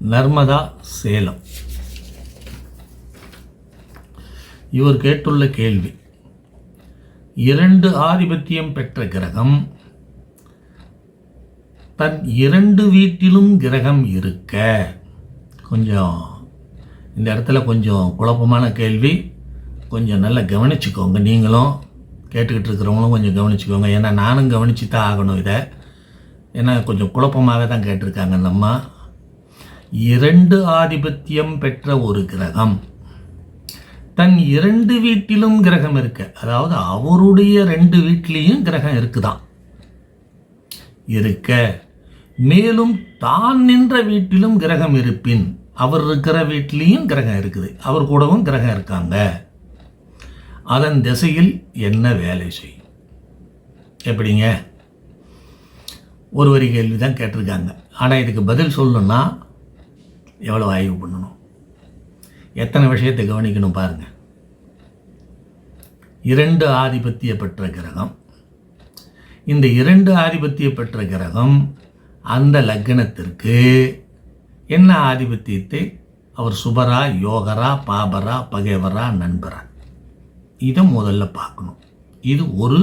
நர்மதா சேலம். இவர் கேட்டுள்ள கேள்வி இரண்டு ஆதிபத்தியம் பெற்ற கிரகம் தன் இரண்டு வீட்டிலும் கிரகம் இருக்க? கொஞ்சம் இந்த இடத்துல கொஞ்சம் குழப்பமான கேள்வி. கொஞ்சம் நல்லா கவனிச்சுக்கோங்க நீங்களும் கேட்டுக்கிட்டு இருக்கிறவங்களும் கொஞ்சம் கவனிச்சுக்கோங்க. ஏன்னா நானும் கவனிச்சு தான் ஆகணும் இதை. ஏன்னா கொஞ்சம் குழப்பமாகவே தான் கேட்டிருக்காங்க நம்ம. இரண்டு ஆதிபத்தியம் பெற்ற ஒரு கிரகம். தன் இரண்டு வீட்டிலும் கிரகம் இருக்க அதாவது அவருடைய ரெண்டு வீட்டிலையும் கிரகம் இருக்குதான். இருக்க மேலும் தான் நின்ற வீட்டிலும் கிரகம் இருப்பின் அவர் இருக்கிற வீட்டிலையும் கிரகம் இருக்குது அவர் கூடவும் கிரகம் இருக்காங்க. அதன் திசையில் என்ன வேலை செய்யும்? எப்படிங்க? ஒரு வரி கேள்வி தான் கேட்டிருக்காங்க. ஆனால் இதுக்கு பதில் சொல்லணும்னா எவ்வளோ ஆய்வு பண்ணணும்? எத்தனை விஷயத்தை கவனிக்கணும் பாருங்கள் இரண்டு ஆதிபத்திய பெற்ற கிரகம். இந்த இரண்டு ஆதிபத்திய பெற்ற கிரகம் அந்த லக்னத்திற்கு என்ன ஆதிபத்தியத்தை? அவர் சுபரா யோகரா பாபரா பகைவரா நண்பரா. இதை முதல்ல பார்க்கணும். இது ஒரு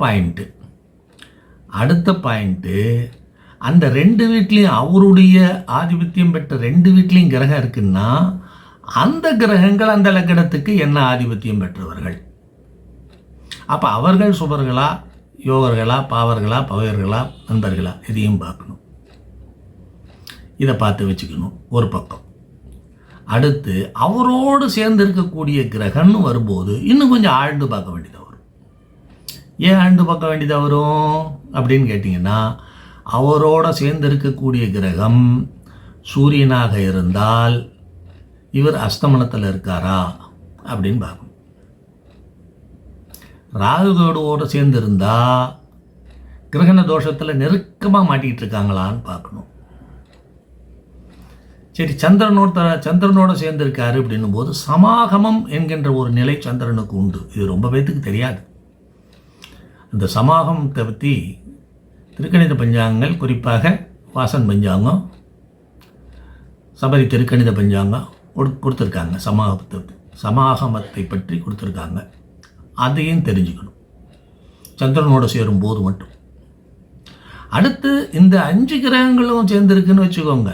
பாயிண்ட்டு அடுத்த பாயிண்ட்டு அந்த ரெண்டு வீட்லேயும் அவருடைய ஆதிபத்தியம் பெற்ற ரெண்டு வீட்லேயும் கிரகம் இருக்குன்னா அந்த கிரகங்கள் அந்த லக்கணத்துக்கு என்ன ஆதிபத்தியம் பெற்றவர்கள்? அப்போ அவர்கள் சுபர்களா யோகர்களா பாவர்களா பகையர்களா நண்பர்களா? இதையும் பார்க்கணும். இதை பார்த்து வச்சுக்கணும். ஒரு பக்கம். அடுத்து அவரோடு சேர்ந்து இருக்கக்கூடிய கிரகம்னு வரும்போது இன்னும் கொஞ்சம் ஆழ்ந்து பார்க்க வேண்டியதாக வரும். ஏன் ஆழ்ந்து பார்க்க வேண்டியதாக வரும்? அப்படின்னு கேட்டிங்கன்னா அவரோட சேர்ந்து இருக்கக்கூடிய கிரகம் சூரியனாக இருந்தால் இவர் அஸ்தமனத்தில் இருக்காரா அப்படின்னு பார்க்கணும். ராகுகோடுவோடு சேர்ந்து இருந்தால் கிரகண தோஷத்தில் நெருக்கமாக மாட்டிக்கிட்டு இருக்காங்களான்னு பார்க்கணும். சரி சந்திரனோட சந்திரனோட சேர்ந்திருக்காரு அப்படின்னும் போது சமாகமம் என்கின்ற ஒரு நிலை சந்திரனுக்கு உண்டு. இது ரொம்ப பேத்துக்கு தெரியாது. அந்த சமாகமத்தை பற்றி திருக்கணித பஞ்சாங்கங்கள் குறிப்பாக வாசன் பஞ்சாங்கம் சபரி திருக்கணித பஞ்சாங்கம் கொடுத்துருக்காங்க. சமாகத்தை சமாகமத்தை பற்றி கொடுத்துருக்காங்க. அதையும் தெரிஞ்சுக்கணும். சந்திரனோடு சேரும் போது மட்டும். அடுத்து இந்த அஞ்சு கிரகங்களும் சேர்ந்துருக்குன்னு வச்சுக்கோங்க.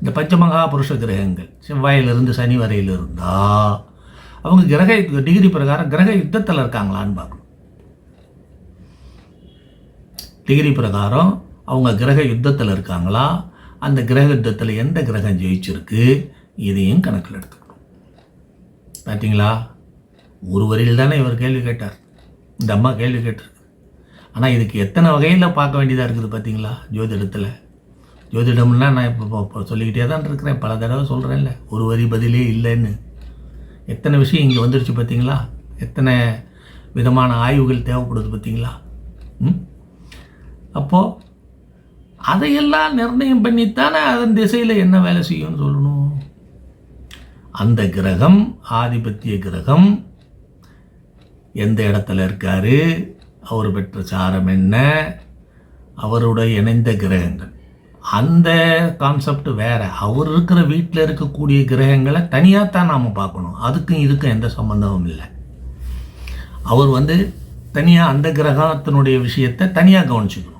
இந்த பஞ்சமகா புருஷ கிரகங்கள் செவ்வாயிலிருந்து சனி வரையில் இருந்தால் அவங்க கிரக டிகிரி பிரகாரம் கிரக யுத்தத்தில் இருக்காங்களான்னு பார்க்கணும். டிகிரி பிரகாரம் அவங்க கிரக யுத்தத்தில் இருக்காங்களா? அந்த கிரக யுத்தத்தில் எந்த கிரகம் ஜெயிச்சிருக்கு? இதையும் கணக்கில் எடுத்துக்கணும். பார்த்தீங்களா ஒரு வரியில் தானே இவர் கேள்வி கேட்டார். இந்த அம்மா கேள்வி கேட்டிருக்கு. ஆனால் இதுக்கு எத்தனை வகையில் பார்க்க வேண்டியதாக இருக்குது பார்த்தீங்களா ஜோதிடத்தில். ஜோதிடம்னா நான் இப்போ இப்போ சொல்லிக்கிட்டே தான் இருக்கிறேன். பல தடவை சொல்கிறேன்ல ஒரு வரி பதிலே இல்லைன்னு. எத்தனை விஷயம் இங்கே வந்துடுச்சு பார்த்தீங்களா எத்தனை விதமான ஆய்வுகள் தேவைப்படுது பார்த்தீங்களா ம்? அப்போது அதையெல்லாம் நிர்ணயம் பண்ணித்தானே அதன் திசையில் என்ன வேலை செய்யும்னு சொல்லணும்? அந்த கிரகம் ஆதிபத்திய கிரகம் எந்த இடத்துல இருக்கார்? அவர் பெற்ற சாரம் என்ன? அவருடைய இணைந்த கிரகங்கள். அந்த கான்செப்ட் வேறு. அவர் இருக்கிற வீட்டில் இருக்கக்கூடிய கிரகங்களை தனியாக தான் நாம் பார்க்கணும். அதுக்கும் இதுக்கும் எந்த சம்மந்தமும் இல்லை. அவர் வந்து தனியாக அந்த கிரகத்தினுடைய விஷயத்தை தனியாக கவனிச்சுக்கணும்.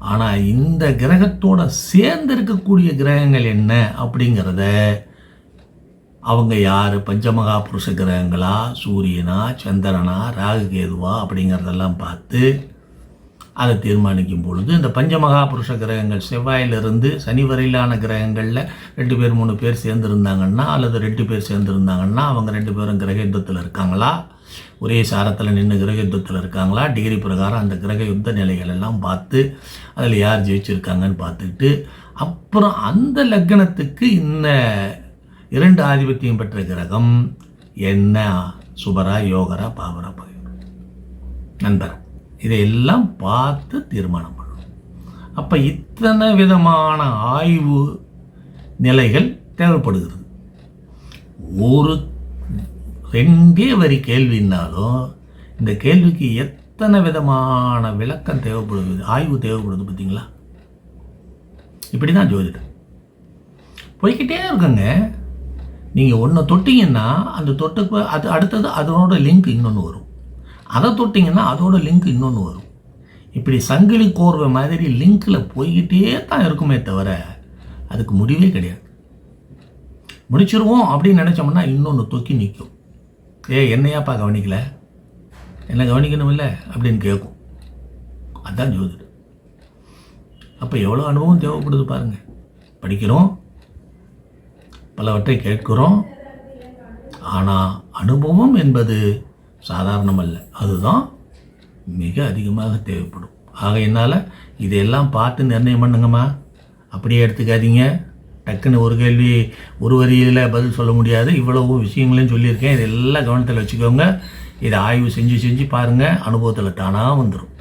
ஆனால் இந்த கிரகத்தோட சேர்ந்து இருக்கக்கூடிய கிரகங்கள் என்ன அப்படிங்கிறத அவங்க யார்? பஞ்சமகா புருஷ கிரகங்களா? சூரியனா? சந்திரனா? ராகு கேதுவா? அப்படிங்கிறதெல்லாம் பார்த்து அதை தீர்மானிக்கும் பொழுது இந்த பஞ்சமகா புருஷ கிரகங்கள் செவ்வாயிலிருந்து சனி வரையிலான கிரகங்களில் ரெண்டு பேர் மூணு பேர் சேர்ந்துருந்தாங்கன்னா அல்லது ரெண்டு பேர் சேர்ந்துருந்தாங்கன்னா அவங்க ரெண்டு பேரும் கிரக யுத்தத்தில் இருக்காங்களா? ஒரே சாரத்தில் நின்று கிரக யுத்தத்தில் இருக்காங்களா? டிகிரி பிரகாரம் அந்த கிரக யுத்த நிலைகள் எல்லாம் பார்த்து அதில் யார் ஜெயிச்சிருக்காங்கன்னு பார்த்துக்கிட்டு அப்புறம் அந்த லக்னத்துக்கு இந்த இரண்டு ஆதிபத்தியம் பெற்ற கிரகம் என்ன? சுபரா யோகரா பாவரா பகிர் நண்பரா இதையெல்லாம் பார்த்து தீர்மானம் பண்ணணும். அப்போ இத்தனை விதமான ஆய்வு நிலைகள் தேவைப்படுகிறது. ஒரு எங்கே வரி கேள்வின்னாலும் இந்த கேள்விக்கு எத்தனை விதமான விளக்கம் தேவைப்படுது ஆய்வு தேவைப்படுது பார்த்தீங்களா? இப்படி தான் ஜோதிடம் போய்க்கிட்டே இருக்குங்க. நீங்கள் ஒன்று தொட்டிங்கன்னா அந்த தொட்டுக்கு அது அடுத்தது அதனோட லிங்க் இன்னொன்று வரும். அதை தொட்டிங்கன்னா அதோட லிங்க் இன்னொன்று வரும். இப்படி சங்கிலி கோர்வை மாதிரி லிங்கில் போய்கிட்டே தான் இருக்குமே தவிர அதுக்கு முடிவே கிடையாது. முடிச்சிருவோம் அப்படின்னு நினச்சோம்னா இன்னொன்று தொக்கி நிற்கும் ஏ என்னையாப்பா கவனிக்கல? என்ன கவனிக்கணும் இல்லை அப்படின்னு கேட்கும் அதான் ஜோதிடம் அப்போ எவ்வளோ அனுபவம் தேவைப்படுது பாருங்கள் படிக்கிறோம். பலவற்றை கேட்கிறோம். ஆனால் அனுபவம் என்பது சாதாரணமல்ல. அதுதான் மிக அதிகமாக தேவைப்படும். ஆகையினால் இதையெல்லாம் பார்த்து நிர்ணயம் பண்ணுங்கம்மா. அப்படியே எடுத்துக்காதீங்க. டக்குன்னு ஒரு கேள்வி ஒரு வரியில் பதில் சொல்ல முடியாது. இவ்வளவு விஷயங்களையும் சொல்லியிருக்கேன். இதெல்லாம் கவனத்தில் வச்சுக்கோங்க. இதை ஆய்வு செஞ்சு செஞ்சு பாருங்கள் அனுபவத்தில் தானாக வந்துடும்